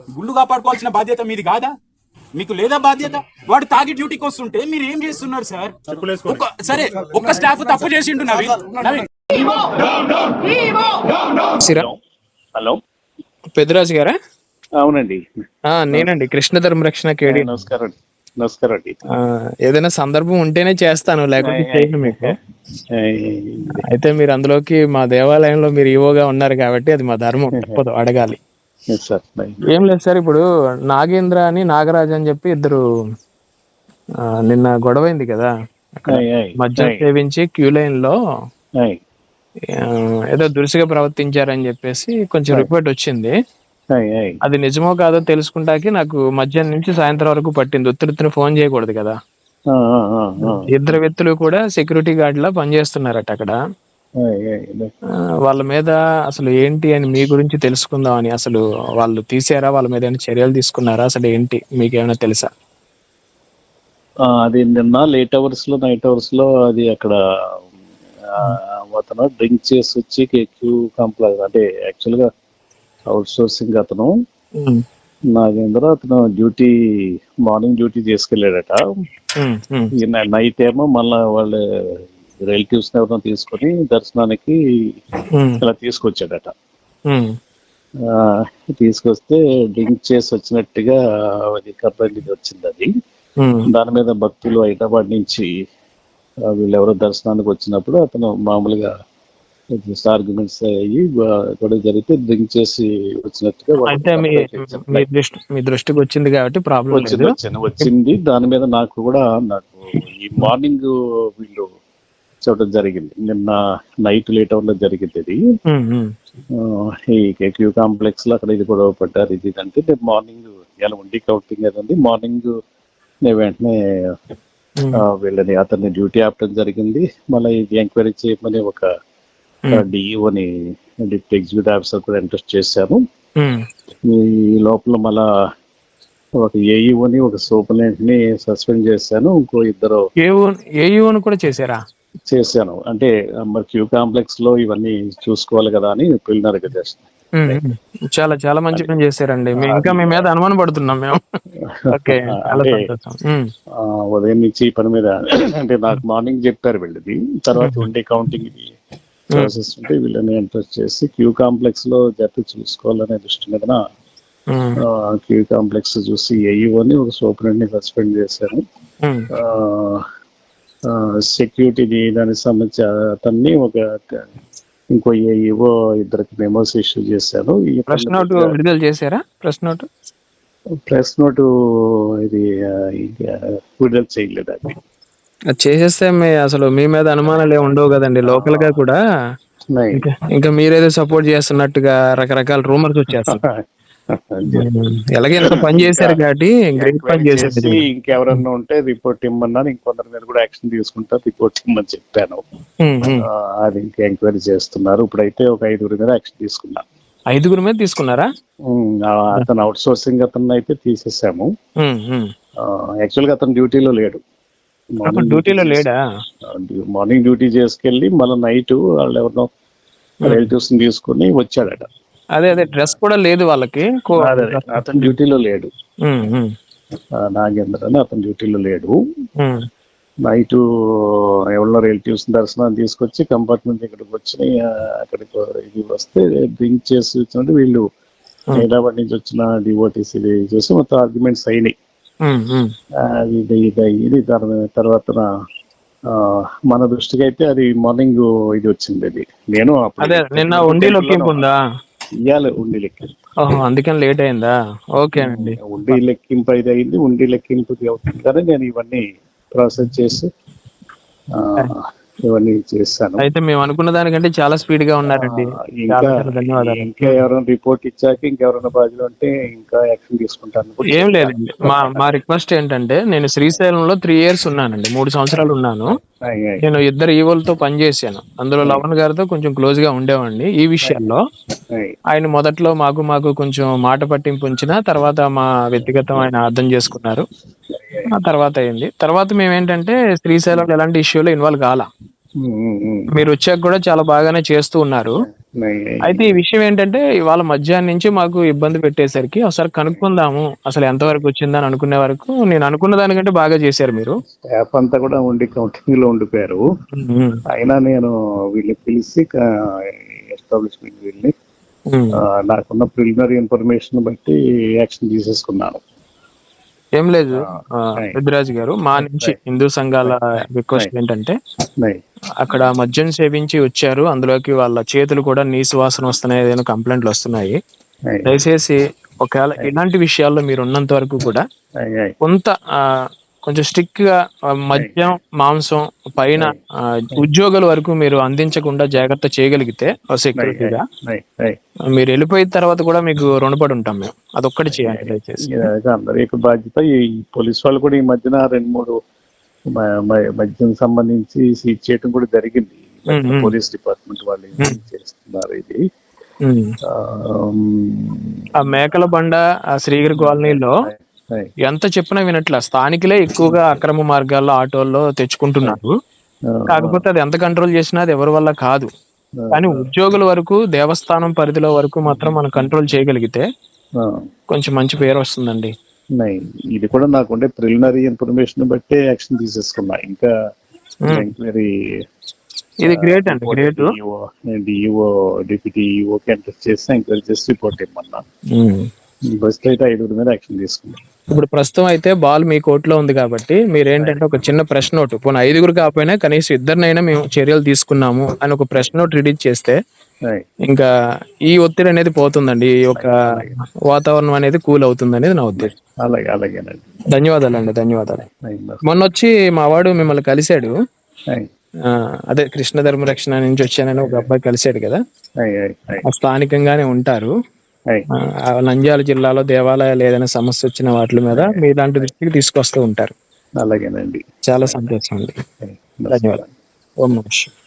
గుళ్ళు కాపాడుకోవాల్సిన బాధ్యత మీది కాదా? మీకు లేదా బాధ్యత? వాడు తాగి డ్యూటీకి వస్తుంటే మీరు ఏం చేస్తున్నారు సార్? ఒక్క- సరే ఒక్క స్టాఫ్ తప్పు చేసిండు నవీన్. హలో. పెద్దరాజు గారా? అవునండి. ఆ, నేనండి. కృష్ణ ధర్మ రక్షణ కేడి. నమస్కారం. నమస్కారం అండి. ఆ, ఏదైనా సందర్భం ఉంటేనే చేస్తాను లేకపోతే చేయను మీకు. అయితే మీరు అందులోకి మా దేవాలయంలో మీరు ఈవోగా ఉన్నారు కాబట్టి అది మా ధర్మం తప్పదు అడగాలి. ఏం లేదు సార్ ఇప్పుడు నాగేంద్ర అని నాగరాజ్ అని చెప్పి ఇద్దరు నిన్న గొడవైంది కదా. మద్యం సేవించి క్యూ లైన్లో ఏదో దురుసుగా ప్రవర్తించారని చెప్పేసి కొంచెం రిపోర్ట్ వచ్చింది. అది నిజమో కాదో తెలుసుకుంటాకి నాకు మధ్యాహ్నం నుంచి సాయంత్రం వరకు పట్టింది. ఉత్తరిత్తున ఫోన్ చేయకూడదు కదా. ఇద్దరు వ్యక్తులు కూడా సెక్యూరిటీ గార్డ్ లా పనిచేస్తున్నారట అక్కడ. వాళ్ళ మీద అసలు ఏంటి అని మీ గురించి తెలుసుకుందాం అని అసలు వాళ్ళు తీసారా? వాళ్ళ మీద ఏమైనా చర్యలు తీసుకున్నారా? అసలు ఏంటి? మీకేమైనా తెలుసా? అది నిన్న లేట్ అవర్స్లో నైట్ అవర్స్లో అది అక్కడ అతను డ్రింక్ చేసి వచ్చి క్యూ కంప్లైంట్ అంటే యాక్చువల్గా అవుట్ సోర్సింగ్ అతను నాగేంద్ర అతను డ్యూటీ మార్నింగ్ డ్యూటీ చేసుకెళ్ళాడట ఉమ్, నైట్ ఏమో మళ్ళా వాళ్ళ రిలేటివ్స్ ఎవరినో తీసుకొని దర్శనానికి ఇలా తీసుకొచ్చాడట. ఉమ్, ఆ, తీసుకొస్తే డ్రింక్ చేసి వచ్చినట్టుగా అది కంప్లైంట్ వచ్చింది అది. ఉమ్, దాని మీద భక్తులు హైదరాబాద్ నుంచి వీళ్ళెవరో దర్శనానికి వచ్చినప్పుడు అతను మామూలుగా ఆర్గ్యుమెంట్స్ అయ్యి గొడవ జరిగితే డ్రింక్ చేసి వచ్చినట్టుగా మీ మీ దృష్టి మీ దృష్టికి వచ్చింది కాబట్టి ప్రాబ్లం వచ్చింది వచ్చింది. దాని మీద నాకు కూడా నాకు ఈ మార్నింగ్ వీళ్ళు చెప్పడం జరిగింది. నిన్న నైట్ లేట్ అవర్లో జరిగింది ఇది. ఈ క్యూ కాంప్లెక్స్లో అక్కడ ఇది గొడవ పడ్డారు. ఇది అంటే నేను మార్నింగ్ ఇలా ఉండి కౌంటింగ్ అది మార్నింగ్ నేను వెంటనే వీళ్ళని అతన్ని డ్యూటీ ఆపడం జరిగింది. మళ్ళీ ఇది ఎంక్వైరీ చేయమని ఒక డిఈఓని డిప్యూటీ ఎగ్జిక్యూటివ్ ఆఫీసర్ కూడా ఇంట్రెస్ట్ చేశాను. ఈ లోపల మళ్ళా ఒక ఏఈఓని ఒక సూపరింటెండెంట్ని సస్పెండ్ చేశాను. ఇంకో ఇద్దరు ఏ ఊ- ఏ యూని కూడా చేశారా? చేశాను. అంటే మరి క్యూ కాంప్లెక్స్లో ఇవన్నీ చూసుకోవాలి కదా అని ప్రిలిమినరీ గా చేస్తాను. చాలా చాలా మంచి పని చేశారండి. ఇంకా మీ మీద అనుమాన పడుతున్నాం మేము. ఓకే ఉదయం నుంచి పని మీద అంటే నాకు మార్నింగ్ చెప్పారు వీళ్ళది. తర్వాత ఉండే కౌంటింగ్ ప్రాసెస్ ఉంటే వీళ్ళని ఇంట్రెస్ట్ చేసి క్యూ కాంప్లెక్స్లో జట్టు చూసుకోవాలనే దృష్టి మీద క్యూ కాంప్లెక్స్ చూసి ఏఈఓని ఒక సూపరింటెండెంట్ సస్పెండ్ చేశాను. సెక్యూరిటీ దానికి సంబంధించి అతన్ని ఒక ఇంకో ఏఈఓ ఇద్దరికి మెమోస్ ఇష్యూ చేశాను. ఈ ప్రెస్ నోట్ విడుదల చేశారా? ప్రెస్ నోట్ ప్రెస్ నోట్ ఇది విడుదల చేయలేదు అది. చేసేస్తే మీ అసలు మీ మీద అనుమానాలు ఏమి ఉండవు కదండి. లోకల్గా కూడా నై. ఇంకా ఇంకా మీరేదో సపోర్ట్ చేస్తున్నట్టుగా రకరకాల రూమర్స్ వచ్చేస్తాయి ఎలాగే ఎంత పని చేశారు కాబట్టి గ్రేట్ పని చేశారు ఇంకెవరన్నా ఉంటే రిపోర్ట్ ఇమ్మన్నాను. ఇంకొందరి మీద కూడా యాక్షన్ తీసుకుంటా రిపోర్ట్ ఇమ్మని చెప్పాను. అది ఇంకా ఎంక్వైరీ చేస్తున్నారు. ఇప్పుడైతే ఒక ఐదుగురి మీద యాక్షన్ తీసుకున్నాను ఐదుగురు మీద తీసుకున్నారా? అతను అవుట్ సోర్సింగ్ అతను అయితే తీసేసాము. యాక్చువల్గా అతను డ్యూటీలో లేడు. డ్యూటీలో లేడా? మార్నింగ్ డ్యూటీ చేసుకెళ్ళి మళ్ళీ నైట్ వాళ్ళు ఎవరినో రిలేటివ్స్ తీసుకుని వచ్చాడట. అదే అదే డ్రెస్ కూడా లేదు వాళ్ళకి. అదే, అతను డ్యూటీలో లేడు. నాగేంద్ర అని అతను డ్యూటీలో లేడు. నైట్ ఎవరిలో రిలేటివ్స్ దర్శనాన్ని తీసుకొచ్చి కంపార్ట్మెంట్ ఇక్కడికి వచ్చి అక్కడికి ఇది వస్తే డ్రింక్ చేసి వచ్చినట్టు వీళ్ళు హైదరాబాద్ నుంచి వచ్చిన డివోటీస్ ఇది చేసి మొత్తం ఆర్గ్యుమెంట్స్ అయినాయి. ఆ, ఇది దాని తర్వాత మన దృష్టికి అయితే అది మార్నింగ్ ఇది వచ్చింది అది. నేను అదే నిన్న ఉండి లొక్కింపు ఉందా? ఇయ్యాలి ఉండి లెక్కింపు. అందుకని లేట్ అయిందా? ఓకే అండి. ఉండి లెక్కింపు అయితే అయింది ఉండి లెక్కింపు అవుతుంది. కానీ నేను ఇవన్నీ ప్రాసెస్ చేసి ఇవన్నీ చేశాను అయితే మేము అనుకున్న దానికంటే చాలా స్పీడ్గా ఉన్నారండి ఇంకా ఎవరైనా రిపోర్ట్ ఇచ్చాక ఇంకెవరైనా బాధ్యులు ఉంటే ఇంకా యాక్షన్ తీసుకుంటాను. ఏం లేదండి. మా మా రిక్వెస్ట్ ఏంటంటే నేను శ్రీశైలంలో త్రీ ఇయర్స్ ఉన్నానండి. మూడు సంవత్సరాలు ఉన్నాను. నేను ఇద్దరు ఈవోలతో పనిచేశాను. అందులో లవణ్ గారితో కొంచెం క్లోజ్గా ఉండేవాడిని. ఈ విషయాల్లో అయ్. ఆయన మొదట్లో మాకు మాకు కొంచెం మాట పట్టింపు ఉంచిన తర్వాత మా వ్యక్తిగతం ఆయన అర్థం చేసుకున్నారు. ఆ తర్వాత అయింది. తర్వాత మేము ఏంటంటే శ్రీశైలం ఎలాంటి ఇష్యూలో ఇన్వాల్వ్ కాలా. ఉమ్. మీరు వచ్చాక కూడా చాలా బాగానే చేస్తూ ఉన్నారు. అయ్, అయ్. అయితే ఈ విషయం ఏంటంటే ఇవాళ మధ్యాహ్నం నుంచి మాకు ఇబ్బంది పెట్టేసరికి ఒకసారి కనుక్కుందాము. అసలు ఎంతవరకు వచ్చిందని అనుకునే వరకు నేను అనుకున్న దానికంటే బాగా చేశారు మీరు. స్టాఫ్ అంతా కూడా ఉండి కౌంటింగ్లో ఉండిపోయారు. ఉమ్, అయినా నేను వీళ్ళని పిలిచి ఎస్టాబ్లిష్మెంట్ వీళ్ళని నాకున్న ప్రిలిమినరీ ఇన్ఫర్మేషన్ బట్టి యాక్షన్ తీసేసుకున్నాను. ఏం లేదు. పెద్దిరాజు గారు మా నుంచి హిందూ సంఘాల రిక్వెస్ట్ ఏంటంటే అక్కడ మద్యం సేవించి వచ్చారు. అందులోకి వాళ్ళ చేతులు కూడా నీసు వాసన వస్తున్నాయి ఏదైనా కంప్లైంట్లు వస్తున్నాయి. దయచేసి ఒకవేళ ఇలాంటి విషయాల్లో మీరు ఉన్నంత వరకు కూడా. కొంత కొంచెం స్ట్రిక్ట్గా మద్యం మాంసం పైన ఉద్యోగుల వరకు మీరు అందించకుండా జాగ్రత్త చేయగలిగితే సెక్యూరిటీగా. మీరు వెళ్ళిపోయిన తర్వాత కూడా మీకు రుణపడి ఉంటాం మేము. అదొక్కటి చేయండి దయచేసి. అందరి బాధ్యత. ఈ పోలీస్ వాళ్ళు కూడా ఈ మధ్యన రెండు మూడు మద్యం సంబంధించి సీజ్ చేయడం కూడా జరిగింది. పోలీస్ డిపార్ట్మెంట్ వాళ్ళు చేస్తున్నారు ఇది. ఆ, మేకల బండ శ్రీగిరి కాలనీలో ఎంత చెప్పినా వినట్ల. స్థానికులే ఎక్కువగా అక్రమ మార్గాల్లో ఆటోల్లో తెచ్చుకుంటున్నారు. కాకపోతే అది ఎంత కంట్రోల్ చేసినా అది ఎవరి వల్ల కాదు. కానీ ఉద్యోగుల వరకు దేవస్థానం పరిధిలో వరకు మాత్రం మనం కంట్రోల్ చేయగలిగితే. కొంచెం మంచి పేరు వస్తుందండి. ఇది కూడా నాకుండే ప్రిలిమినరీ ఇన్ఫర్మేషన్ బట్టే యాక్షన్ తీసేసుకున్నా. ఇంకా. ఎంక్వైరీ ఇది గ్రేట్ అండి great DEO deputy EO enter చేసి ఎంక్వైరీ చేసి రిపోర్ట్ ఇమ్మన్నా. ఐదుగురు మీద యాక్షన్ తీసుకున్నాం. ఇప్పుడు ప్రస్తుతం అయితే బాల్ మీ కోర్టులో ఉంది కాబట్టి మీరు ఏంటంటే ఒక చిన్న ప్రెస్ నోట్. పోనీ ఐదుగురు కాకపోయినా కనీసం ఇద్దరినైనా మేము చర్యలు తీసుకున్నాము అని ఒక ప్రెస్ నోట్ రిలీజ్ చేస్తే. ఇంకా ఈ ఒత్తిడి అనేది పోతుందండి. ఈ యొక్క వాతావరణం అనేది కూల్ అవుతుంది అనేది నా ఉద్దేశం. అలాగే అలాగేనండి ధన్యవాదాలండి ధన్యవాదాలు. మొన్న వచ్చి మా వాడు మిమ్మల్ని కలిశాడు. అదే కృష్ణ ధర్మ రక్షణ నుంచి వచ్చానని ఒక అబ్బాయి కలిశాడు కదా. స్థానికంగానే ఉంటారు. నంద్యాల జిల్లాలో దేవాలయాలు ఏదైనా సమస్య వచ్చిన వాటి మీద మీ ఇలాంటి దృష్టికి తీసుకొస్తూ ఉంటారు. అలాగేనండి. చాలా సంతోషం అండి. ధన్యవాదాలు. ఓం నమః శివాయ.